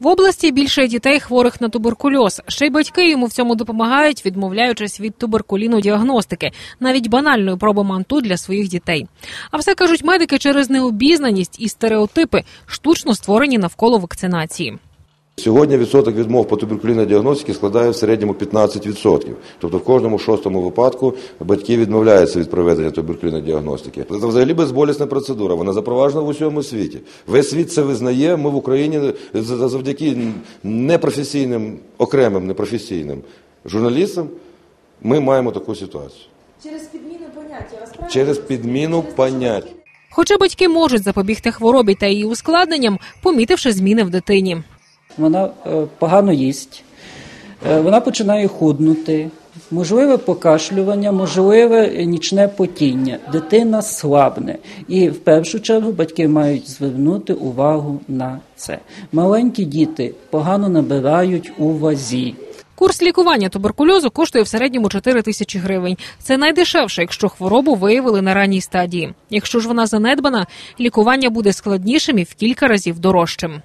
В області більше дітей хворих на туберкульоз. Ще й батьки йому в цьому допомагають, відмовляючись від туберкуліну діагностики, навіть банальної проби манту для своїх дітей. А все кажуть медики через необізнаність і стереотипи, штучно створені навколо вакцинації. Сьогодні відсоток відмов по туберкульній діагностиці складає в середньому 15%. Тобто в кожному шостому випадку батьки відмовляються від проведення туберкульної діагностики. Це взагалі безболісна процедура. Вона запроваджена в усьому світі. Весь світ це визнає. Ми в Україні завдяки непрофесійним, окремим непрофесійним журналістам ми маємо таку ситуацію. Через підміну поняття? Через підміну понять. Хоча батьки можуть запобігти хворобі та її ускладненням, помітивши зміни в дитині. Вона е, погано їсть, е, вона починає худнути, можливе покашлювання, можливе нічне потіння. Дитина слабне. І в першу чергу батьки мають звернути увагу на це. Маленькі діти погано набирають у вазі. Курс лікування туберкульозу коштує в середньому 4 тисячі гривень. Це найдешевше, якщо хворобу виявили на ранній стадії. Якщо ж вона занедбана, лікування буде складнішим і в кілька разів дорожчим.